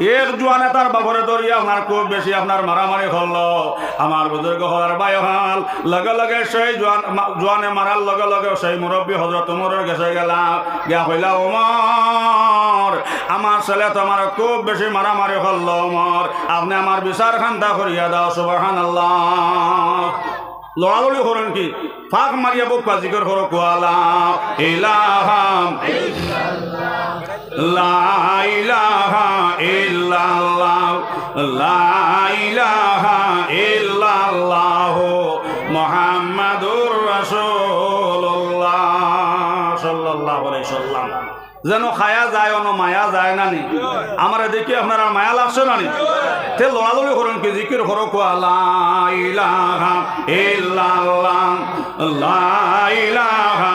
এক জোয়ানে তার বাবরে ধরিয়া আপনার খুব বেশি আপনার মারামারি হল। আমার বুজুর্গ বায়ু হাল লগে লগে সেই জোয়ান জোয়ানে মারার লগে লগে সেই মুরব্বী হজরত উমরের গেছে গেলাম। গিয়া হইলা উমর, আমার ছেলে তো আমার খুব বেশি মারামারি হল, উমর। আপনি আমার বিচার খান্তা করিয়া দাও সুবাহান আল্লাহ লড়ালড়ি করেন কি? ফাঁক মারিয়া বুক পাজিকর করো কোয়ালা ইলাহাম। লা ইলাহা ইল্লাল্লাহ, লা ইলাহা ইল্লাল্লাহ মুহাম্মাদুর রাসূলুল্লাহ সাল্লাল্লাহু আলাইহি সাল্লাম। যেন খায়া যায়, অন মায়া যায় না নি? আমার দেখি আপনার মায়া লাগছে না নি? তে লড়ালড়ি করুন কি, জিকির করো কোয়া লা ইলাহা ইল্লাল্লাহ, লা ইলাহা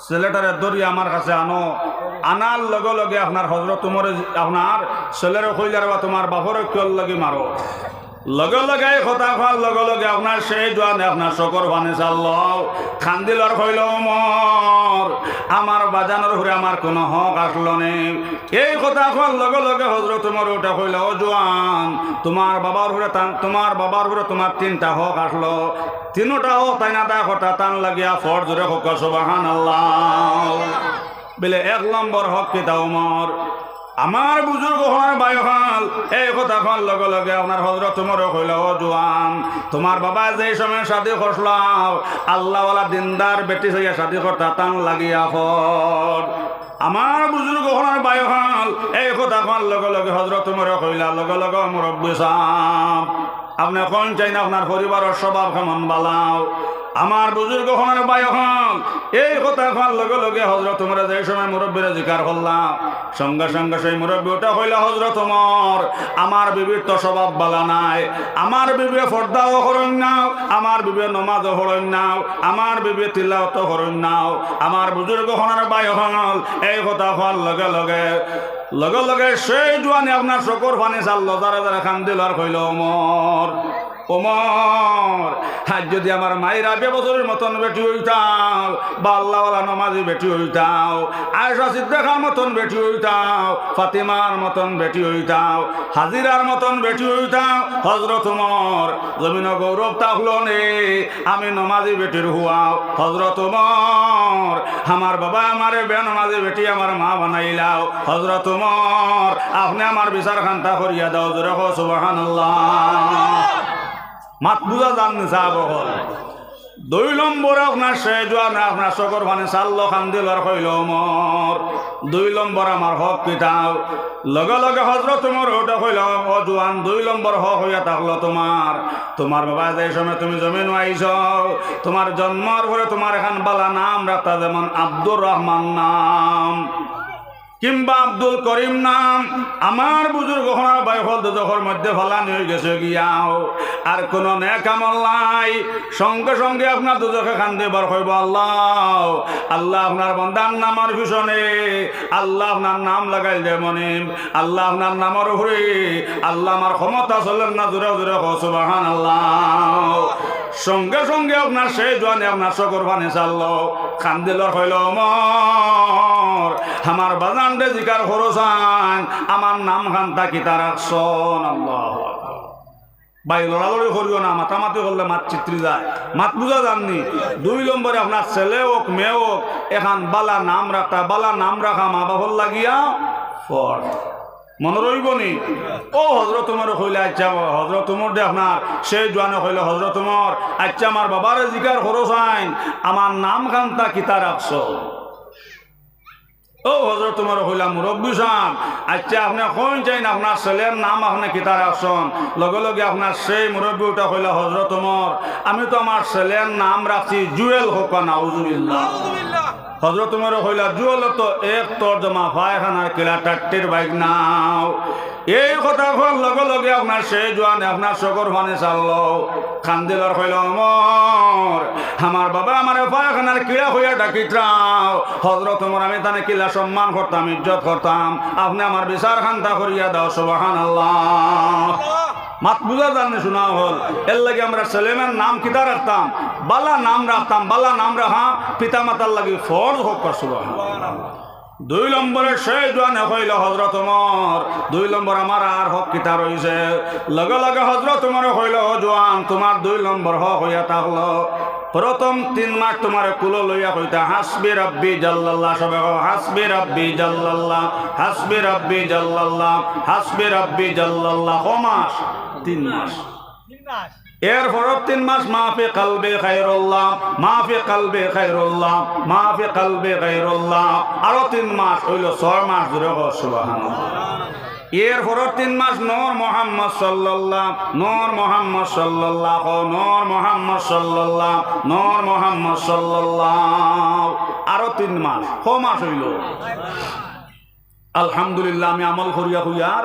ছেলেটারে ধরি আমার কাছে আনো। আনার লগে লগে আপনার হজরত তোমার আপনার ছেলের কইলার বা তোমার বাহরে কিয়র লগে মারো লগে লগে কথা খোৱাৰ লগে লগে আপোনাৰ সেই আপোনাৰ চকৰ চাল খান্দিলৰ মোৰ আমাৰ বাজানৰ ঘূৰে আমাৰ কোনো হক আসলো নে। এই কথা খোৱাৰ লগে লগে হজরত তোমার ওটা হইল ও জোয়ান, তোমার বাবার ঘুরে টান তোমার বাবার ঘুরে তোমার তিনটা হক আসলো। তিনোটা হক তাই না তাই কথা টান লাগিয়া ফর জোরে হোক সুবাহান আল্লাহ বেলে, এক নম্বর হক কেতা উমর আমার বুজুর্গ হওয়ার বায়ুহাল, এই কথা কোন লগে লগে আপনার হজরত তোমার হইল জোয়ান, তোমার বাবা যে সময় শাদি করলাম আল্লাহওয়ালা দিনদার বেটি হইয়া শাদি করতা টান লাগিয়া ফর আমার বুজুর্গ হওয়ার বায়ুহাল, এই কথা কোন লগে লগে হজরত তোমার হইলা লগে লগে মুরব্বী সাহ আপনি কোন চাই না আপনার পরিবারের স্বভাব কেমন বালাও? আমার বুজুর্গ হওয়ার বায়ুহাল এই কথা কোন লগে লগে হজরত তোমরা যে সময় মুরব্বীরা জিকার করলাম। সঙ্গে সঙ্গে সেই মুরব্বী ওটা হইলা হজরত তোমার আমার বিবির তো স্বভাব বালা নাই। আমার বিবি ফর্দাও হরণ নাও, আমার বিবি নমাজও হরণ নাও, আমার বিবি তিলাওত হরণ নাও। আমার বুজুর্গ হনার বাই হল এই কথা হওয়ার লগে লগে লগে লগে সেই জোয়ানে আপনার চকুর পানি চাল যারা যারা খান দিল আর কইল মর ওমর। আজ যদি আমার মায়েরা বেবছরের মতন বেটি হইতাও বা আল্লাহওয়ালা নমাজি বেটি হইতাও আয়সা সিদ্দেখার মতন বেটি হইতাও, ফাতিমার মতন বেটি হইতাও, হাজিরার মতন বেটি হইতাও হজরত উমর জমিন গৌরব তাহলো নে, আমি নমাজি বেটির হুয়াও হজরত উমর আমার বাবা আমারে বে নমাজি বেটি আমার মা বানাইলাও হজরত উমর আপনি আমার বিচার খান্তা করিয়া দাও, জোরে সুবাহান মাত বুঝা যান সাহাব হল দুই নম্বর আপনার সে জোয়ান আপনার চকর ভানে চাল্ল খান দিলর হইল মর দুই নম্বর আমার হক কিতাব লগে লগে হজরত তোমার ওটা হইল জোয়ান, দুই নম্বর হক হইয়া থাকল তোমার। তোমার বাবা যে সময় তুমি জমিন আইছ, তোমার জন্মর পরে তোমার এখান বালা নাম রাখতা যেমন আব্দুর রহমান নাম। কিংবা আব্দুল করিম নাম। আমার বুজুর্গ হনার বাইফল দুদখর মধ্যে ফলানি হয়ে গেছে গিয়াও। আর কোন নেকামল নাই। সঙ্গে সঙ্গে আপনার দুদখে খান দেবার হইব আল্লাহ। আল্লাহ আপনার বন্দার নামার ভীষণে। আল্লাহ আপনার নাম লাগাইল দে মনে। আল্লাহ আপনার নামের উপরে। আল্লাহ আমার ক্ষমতা চলেন না জোরে জোরে হসবাহান আল্লাহ সঙ্গে সঙ্গে আপনার সেই জোয়ানে আপনার চকর পানি চালল। খান্দিলর হইল মর আমার বাজানডে জিকার খরচান, আমার নাম খান তাকি তার ভাই, লড়ালড়ি করিও না, মাতামাতি করলে মাত চিত্রি যায়। মাত বুঝা যাননি। দুই নম্বরে আপনার ছেলে হোক, মেয়ে হোক, এখান বালা নাম রাখা, বালা নাম রাখা মা বাবর লাগিয়া ফর মনে রইব নি? ও হজরত তোমার কইলে আচ্ছা হজরত তোমার দে আপনার সেই জোয়ানে কইলে হজরত তোমার আচ্ছা আমার বাবারে জিকার খরচ আইন, আমার নাম খান্তা কিতা রাখছ ও হজরত তোমার হইলাম মুরব্বী সান আচ্ছা আপনি কোন চাইন, আপনার ছেলের নাম আপনি কিতা রাখছেন লগে লগে আপনার সেই মুরব্বী ওটা হইলা হজরত তোমার আমি তো আমার ছেলের নাম রাখছি, জুয়েল হোক নাউজুবিল্লাহ। হজরত তোমার হইলা জুয়েল তো এক তোর জমা পায়খানার কিলা টাট্টির বাইক নাও। এই কথা হল লগে লগে আপনার সেই জোয়ানে আপনার শকর ভানে চালল। খান্দিলর হইল মর আমার বাবা আমার পায়খানার কিলা হইয়া ডাকিত্রাও হজরত তোমার আমি তানে কিলা সম্মান করতাম ইজ্জত করতাম। আপনি আমার বিচার খান্তা করিয়া দাও সুবাহান আল্লাহ। মাত বুঝা জানে শোনা হল। এর লাগে আমরা ছেলেমের নাম কিতা রাখতাম। বালা নাম রাখতাম, বালা নাম রাখা পিতা মাতার লাগে ফরজ হোক সুবাহ দুই নম্বরে সেই জোয়ান হইল হজরত মর দুই নম্বর আমার আর হক কিতা রইছে লগে লগে হজরত তোমার হইল জোয়ান, তোমার দুই নম্বর হক হইয়া থাকল। প্রথম তিন মাস তোমার কুলো লইয়া হইতা হাসবি রব্বি জাল্লাল্লাহ সবে হাসবি রব্বি জাল্লাল্লাহ হাসবি রব্বি জাল্লাল্লাহ হাসবি রব্বি জাল্লাল্লাহ ক মাস। তিন মাস। এর পরের তিন মাস মাফি কালবে খাইরুল্লাহ মাফি কালবে খাইরুল্লাহ মাফি কালবে খাইরুল্লাহ আরও তিন মাস হইল ছয় মাস ধরে এর পরের তিন মাস নূর মোহাম্মদ সাল্লাল্লাহ, নূর মোহাম্মদ সাল্লাল্লাহ, নূর মোহাম্মদ সাল্লাল্লাহ, নূর মোহাম্মদ সাল্লাল্লাহ। আরও তিন মাস ক মাস হইল। আলহামদুলিল্লাহ, আমি আমল করিয়া হইয়ার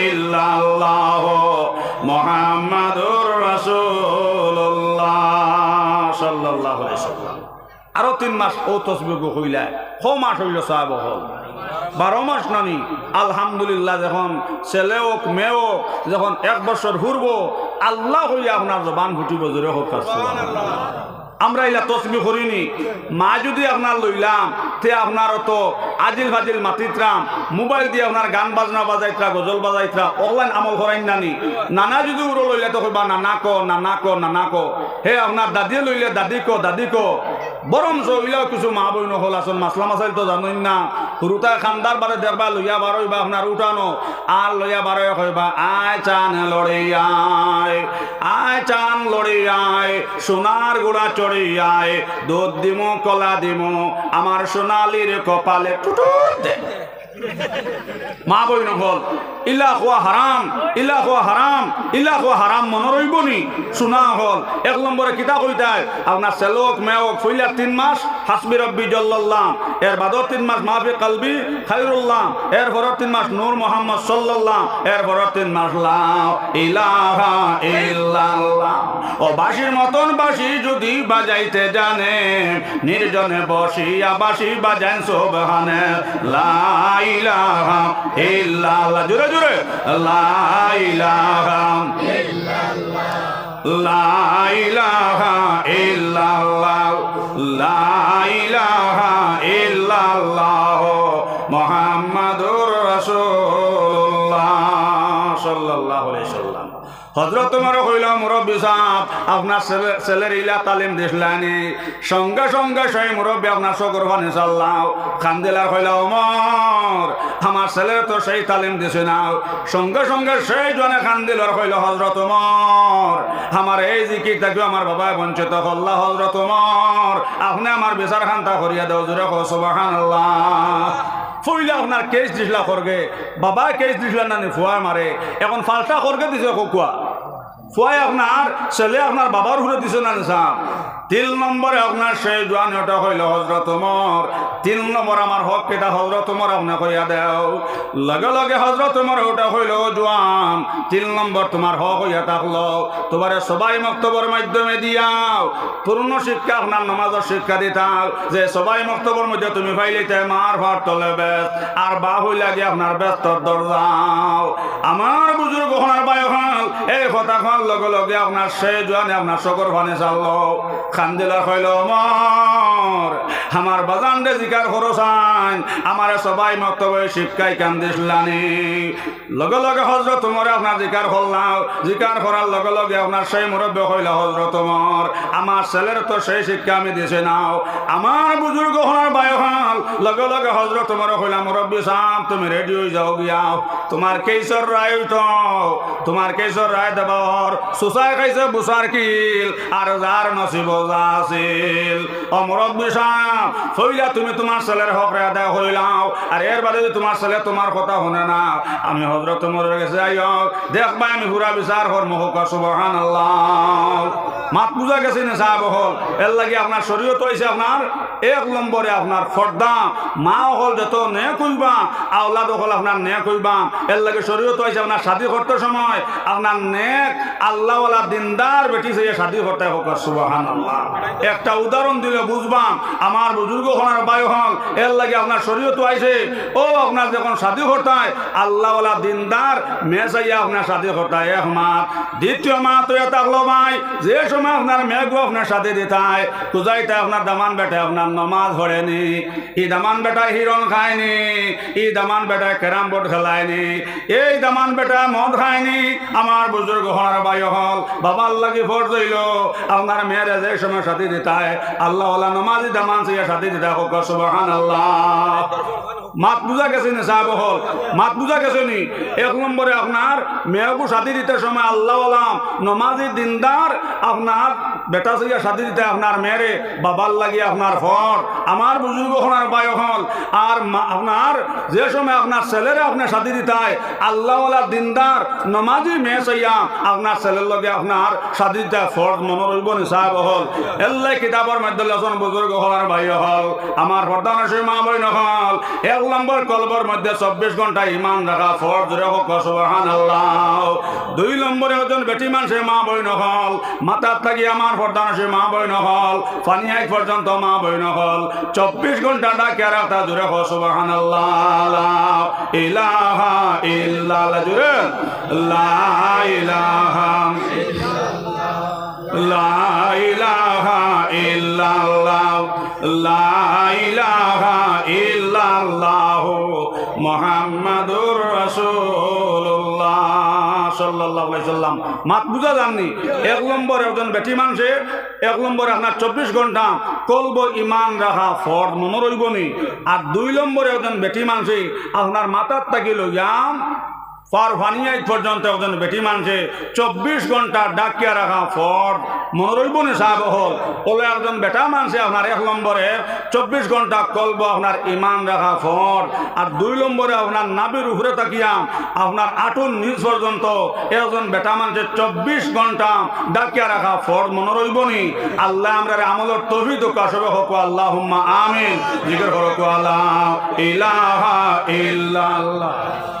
আরও তিন মাস ও তসবিগু হইলে। ক মাস হইল সাহেব হল। বারো মাস নানি। আলহামদুলিল্লাহ যখন ছেলে হোক, মেয়ে হোক, যখন এক বছর ঘুরব আল্লাহ হইয়া আপনার জবান ঘুটিব জোরে হোক আমরা এলা তসবি করিনি। মা যদি আপনার লইলাম তে আপনার তো আজিল ফাজিল মাতিত্রাম মোবাইল দিয়ে আপনার গান বাজনা বাজাইত্রা, গজল বাজাইত্রা, অনলাইন আমল করাইন নানি। নানা যদি উড়ো লইলে তো কইবা, নানা কো নানা কো নানা কো। হে, আপনার দাদি লইলে, দাদি কো দাদি কো। বরং চইলেও কিছু মা বইন হল আসন মাসলা মাসাইল তো জানোই না। হুরুতা খান্দার বারে দেখবা লইয়া বারইবা আপনার উঠানো। আর লইয়া বারই কইবা আয় চান লড়ে আয় চান লড়ে সোনার গোড়া চড়ে দুধ দিমো, কলা দিমো আমার সোনালির কপালে টুটুর দে। মা বই নহল ইলা খোয়া হারাম ইলা খোয়া হারাম ইলা খোয়া হারাম মনে রইবনি শোনা হল। এক নম্বরে কিতা কইতায় আপনার সেলোক মেয়ক ফইলা তিন মাস হাসবি রব্বি জল্লাল্লাহ। এর বাদর তিন মাস মাহফি কালবি খাইরুল্লাহ এর পরের তিন মাস নূর মোহাম্মদ সাল্লাল্লাহ এর পরের তিন মাস লাও ইলাহা ইল্লাল্লাহ। ও বাঁশির মতন বাঁশি যদি বাজাইতে জানে নির্জনে বসিয়া বাঁশি বাজান সোবহানে লাইলাহা ইল্লাল্লাহ। জোরে জোরে। লা ইলাহা ইল্লাল্লাহ। লাইলাহা ইল্লাল্লাহ। মুহাম্মাদুর রাসূলুল্লাহ সাল্লাল্লাহু আলাইহি হজরত তোমার কইল, মুরব্বী সাহেব, আপনার ছেলে- ছেলের ইলা তালিম দিসলানি সঙ্গে সঙ্গে সেই মুরব্বী আপনার শকর বানি চাল্লাও। খান্দিলার কইল অমর আমার সেই তালিম দিছে না। সঙ্গে সঙ্গে সেই জনে খান্দিলার কইল হজরত উমর, আমার এই জিকির থাকবে আমার বাবায় বঞ্চিত। হল্লা হজরত উমর, আপনি আমার বিচার খান্তা করিয়া দেও, জোরে সুবাহান আল্লাহ ফুইলে কেস দিছিলা করগে বাবা কেস দিছিলা না ফুয়া মারে এখন ফাল্টা করগে দিছে কোকুয়া ফুয়াই আপনার ছেলে আপনার বাবার ঘুরে দিছে না নিসাম তিন নম্বরে আপনার সেই জোয়ান ওটা হইল হজরত মর তিন নম্বর আমার হক কেটা হজরত মর আপনি কইয়া দেও। লগে লগে হজরত মর ওটা হইল জোয়ান তিন নম্বর তোমার হক হইয়া থাকল তোমার সবাই মক্তবর মাধ্যমে দিয়াও। পূর্ণ শিক্ষা আপনার নমাজের শিক্ষা দিতাও যে সবাই মক্তবর মধ্যে তুমি পাইলেতে মার ভার তলে বেশ আর বা হইলা গিয়ে আপনার ব্যস্তর দরজাও আমার বুজুর্গ হনার বায়ুখাল, এই কথা খাল লগে লগে আপনার সে জোয়ানে আপনার শকর ভানে চাললো। খান্দিলা হইল মর আমার বাজান দে জিকার খরচান আমার সবাই মক্তব্য শিক্ষাই কান্দিসলানি। লগে লগে হজরত তোমার আপনার জিকার করলাম। জিকার করার লগে লগে আপনার সেই মুরব্বী হইল হজরত তোমার আমার ছেলের তো সেই শিক্ষা আমি দিছে নাও। আমার বুজুর্গ হনার বায়ুখাল লগে লগে হজরত তোমার হইলাম মুরব্বী সাহেব, তুমি রেডি হয়ে যাও গিয়াও তোমার কেশর রায় উঠাও তোমার কেশর রায় দেবার হর সুসাই খাইছে বুসার কিল, আর যার নসিব আছিল। অমরত বিষাম হইলা তুমি তোমার ছেলের হক আদায় হইলাও আর এর বাদে তোমার ছেলে তোমার কথা শুনে না, আমি হজরত মরে গেছে আইয়ক দেখবা আমি পুরা বিচার হর মহক সুবহান আল্লাহ মাত পূজা গেছে না সাহেব হল এর লাগে আপনার শরীয়ত হয়েছে আপনার এক নম্বরে আপনার ফর্দা। মা হল যত নে কইবা, আওলাদ হল আপনার নে কইবা। এর লাগে শরীয়ত হয়েছে আপনার শাদি করতে সময়, আপনার নেক আল্লাহওয়ালা দিনদার বেটি সে শাদি করতে হোক সুবাহান আল্লাহ একটা উদাহরণ দিলে বুঝবাম, আমার বুজুর্গ হনার বায়ু হল এর লাগে আপনার শরীয়ত আইছে। ও, আপনার যখন শাদি করতায় আল্লাহওয়ালা দিনদার মেসাইয়া আপনার শাদি করতায় এক মাস দ্বিতীয় মাস তো এটা হলো ভাই যে সময় আপনার মেঘও আপনার সাথে দিতায় আপনার দামান বেটে আপনার নমাজ পড়েনি ই দামান বেটায় হিরণ খায়নি ই দামান বেটায় ক্যারাম বোর্ড খেলায়নি, এই দামান বেটা মদ খায়নি, আমার বুজুর্গ হনার বায়ু হল ফোর দইল আপনার মেয়েরা যে সময় সাথে দিতায় আল্লাহ নমাজি দামান সে সাথে দিতা হোক সুবাহান আল্লাহ মাত বুঝা গেছে না সাহেব হল মাত বুঝা গেছে নি? এক নম্বরে আপনার মেয়েকু সাথে দিতে সময় আল্লাহ আলাম নমাজি দিনদার আপনার বেটা সইয়া সাথী দিতে আপনার মেয়েরে, বাবার লাগিয়ে আপনার ফর আমার বুজুর্গ হনার বায়ু হল আর আপনার যে সময় আপনার ছেলেরে আপনার সাথী দিতায় আল্লাহওয়ালা দিনদার, নমাজি মেয়ে সইয়া আপনার ছেলের লগে আপনার সাথী দিতে ফর মনে রইব নি সাহেব হল। এল্লাই কিতাবর মধ্যে লেসন বুজুর্গ হলার ভাই হল, আমার প্রধান মা বই নহল এক নম্বর কলবর মধ্যে চব্বিশ ঘণ্টা ইমান রাখা ফর জোরে হোক সুবহান আল্লাহ দুই নম্বরে ওজন বেটি মানুষে মা বই নহল মাতার থাকি আমার প্রধান সে মা বই নহল ফানিয়াই পর্যন্ত মা বই নহল চব্বিশ ঘণ্টা ডাকে রাখা জোরে হোক সুবহান ইলাহা ইল্লাল্লাহ। জোরে লা ইলাহা ইল্লাল্লাহ। লা ইলাহা সাল্লাম। মাত বুঝা জাননি এক নম্বর একজন বেটি মানুষে এক নম্বর আপনার চব্বিশ ঘণ্টা কলব ইমান রাহা ফর্দ মনে রইবনি। আর দুই নম্বর একজন বেটি মানুষে আপনার মাতার তাকে লইয়াম একজন বেটি চব্বিশ ডাকিয়া একজন বেটা আপনার এক চব্বিশ ইমান রাখা ফর। আর দুই নম্বরে আপনার নাবির উপরে তাকিয়া আপনার আটুন নিজ পর্যন্ত একজন বেটা মানুষের চব্বিশ ঘণ্টা ডাকিয়া রাখা ফর মনোরৈবনি আল্লাহ আমরা আমলের তহিদ কাশবে হোক আল্লাহ আমিন। জিগর আল্লাহ, ইলাহা ইল্লাল্লাহ।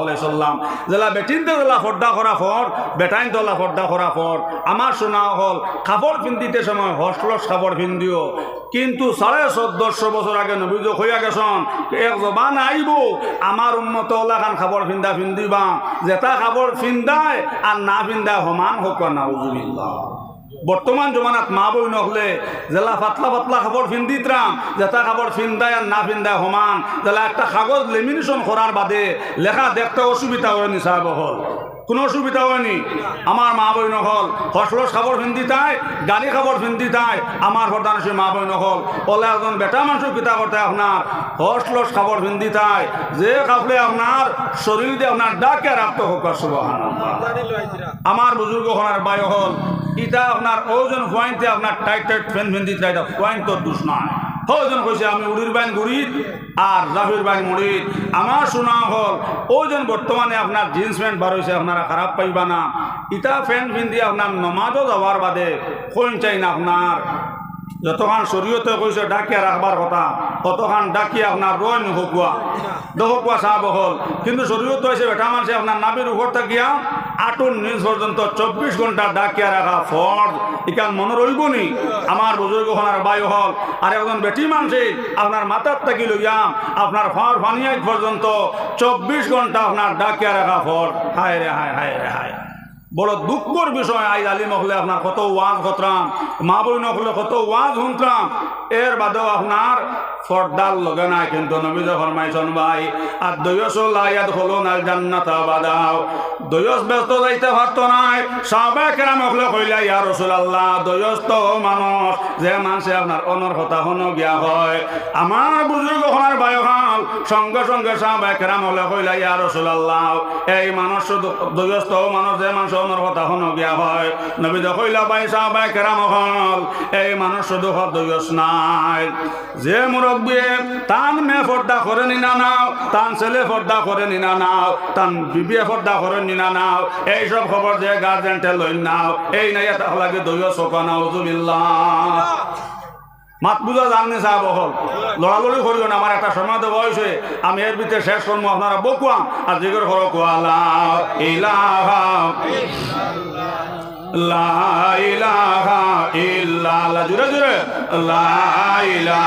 আলাইহি সাল্লাম, জেলা বেটিন তো জেলা ফড্ডা করা ফর বেটাইন তোলা ফড্ডা করা ফর। আমার শোনা হল কাপড় পিন্দিতে সময় হস্টলস কাপড় পিন্দিও কিন্তু সাড়ে চোদ্দশো বছর আগে নবীজ হইয়া গেছন, এক জবান আইব, আমার উন্মত ওলাখান খাবার ফিন্দা ফিন্দিবা। যেটা কাপড় ফিন্দায় আর না ফিন্দায় সমান হোক না উজুবিল্লাহ বর্তমান জমানাত মা বই নহলে জেলা পাতলা পাতলা কাপড় ফিন্দিতরাম যেটা কাপড় ফিন্দায় আর না ফিন্দায় সমান, জেলা একটা কাগজ লেমিনেশন করার বাদে লেখা দেখতে অসুবিধা হয় নি সাহেব হল? কোনো অসুবিধা হয়নি আমার মা বই নহল হসলস খাবার ফিন্দি তাই গাড়ি খাবার ফিন্দি তাই আমার প্রধান সে মা বই নহল ওলে একজন বেটা মানুষ কিতা করতে আপনার হসলস খাবার ফিন্দি তাই যে কাপড়ে আপনার শরীর দিয়ে আপনার ডাকে রাখতে হোক আমার বুজুর্গ হনার বায়ু হল ইটা আপনার ওজন পয়েন্টে আপনার টাইট টাইট ফ্যান ফিন্দি তাই পয়েন্ট তো দুষ নয় ওজন কইছে, আমি উড়ির বাইন গুড়িত আর জাফির বাইন মুড়িত আমার শোনা হল, ওজন বর্তমানে আপনার জিন্স প্যান্ট বার হয়েছে আপনারা খারাপ পাইবা না। ইটা প্যান্ট পিন্ধি আপনার নমাজও যাওয়ার বাদে কইন চাই না আপনার। যতক্ষণ শরীয়তে কইছে, ডাকিয়া রাখবার কথা ততক্ষণ ডাকিয়া আপনার রয় নহকুয়া। দহকুয়া সাহাব হল। কিন্তু শরীয়ত হয়েছে বেটা মানুষে আপনার নাবির উপর থাকিয়া আটুন নিজ পর্যন্ত চব্বিশ ঘণ্টা ডাকিয়া রাখা ফর্জ। ইকান মনে রইব নি আমার বুজুর্গ হনার বায়ু হল। আর একজন বেটি মানুষে আপনার মাথার থাকি লইয়াম আপনার ফাঁড় ফানিয়াই পর্যন্ত চব্বিশ ঘণ্টা আপনার ডাকিয়া রাখা ফর হায় রে, হায় হায় রে, হায়। বড় দুঃখর বিষয়, আই আলিম হলে আপনার কত ওয়াজ হতরাম, মা বইন হলে কত ওয়াজ শুনতাম এর বাদেও আপনার ফর্দার লগে নাই কিন্তু নবী ফরমাইছন, ভাই, আর দয়স লাইয়াত হলো না জান্নাত বাদাও দয়স ব্যস্ত যাইতে পারতো নাই। সাহাবা কেরাম হলে কইলা, ইয়া রসুল আল্লাহ দয়স তো মানুষ, যে মানুষে আপনার অনর কথা হনো গিয়া হয়। আমার বুজুর্গ হওয়ার বায়ুহাল সঙ্গে সঙ্গে সাহাবা কেরাম হলে কইলা, ইয়া রসুল আল্লাহ এই মানুষ শুধু দয়স্ত মানুষ, যে মানুষ অনর কথা হনো গিয়া হয় এই মানুষ শুধু দয়স নাই। যে মুরব্বী তান মে পর্দা করে নিনা নাও, তান ছেলে পর্দা করে নিনা নাও, তান বিবিয়ে পর্দা করে নিনা নাও, এইসব খবর যে গার্জেন্টে লই নাও, এই নাই এটা লাগে দৈয় চোখা নাও মাত বুঝা জাননি সাহেব হল লড়ালড়ি করিও না আমার একটা সময় বয়স হয়ে আমি এর ভিতরে শেষ করব আপনারা বকুয়াম আর জিগর করো কোয়ালা ইলাহা লা ইলাহা ইল্লাল্লাহ। জুড়ে জুড়ে লা লা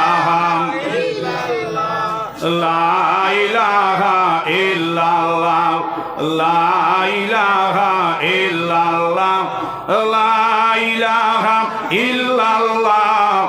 ইল্লাল্লাহ।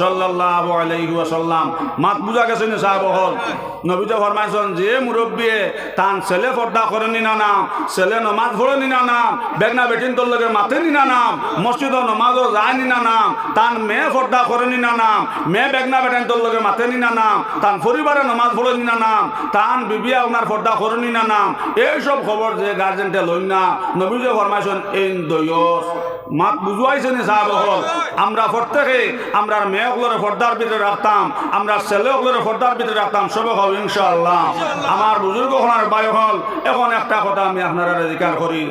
সাল্লাল্লাহু আলাইহি ওয়াসাল্লাম। মাত বুঝা গেছে না সাহেব হল নবীতে ফরমাইছেন, যে মুরব্বী তান ছেলে পর্দা করে নিনা নাম, ছেলে নমাজ পড়ে নিনা নাম, বেগনা বেটিন তোর লগে মাথে নিনা নাম, মসজিদ নমাজও যায় নিনা নাম, তান মেয়ে পর্দা করে নিনা নাম, মেয়ে বেগনা বেটিন তোর লগে মাথে নিনা নাম, তান পরিবারে নমাজ পড়ে নিনা নাম, তান বিবিয়া ওনার পর্দা করে নিনা নাম, এইসব খবর যে গার্জেনটে লই না নবীজে ফরমাইছেন এই দয়স। মাত বুঝুয়াইছে নি সাহেব আমরা প্রত্যেকে আমরা মেয়েগুলোর ফর্দার ভিতরে রাখতাম আমরা ছেলেগুলোর ফর্দার ভিতরে রাখতাম সব হল, ইনশাআল্লাহ। আমার বুজুর্গ হলার বায়ু হল, এখন একটা কথা আমি আপনারা অধিকার করি।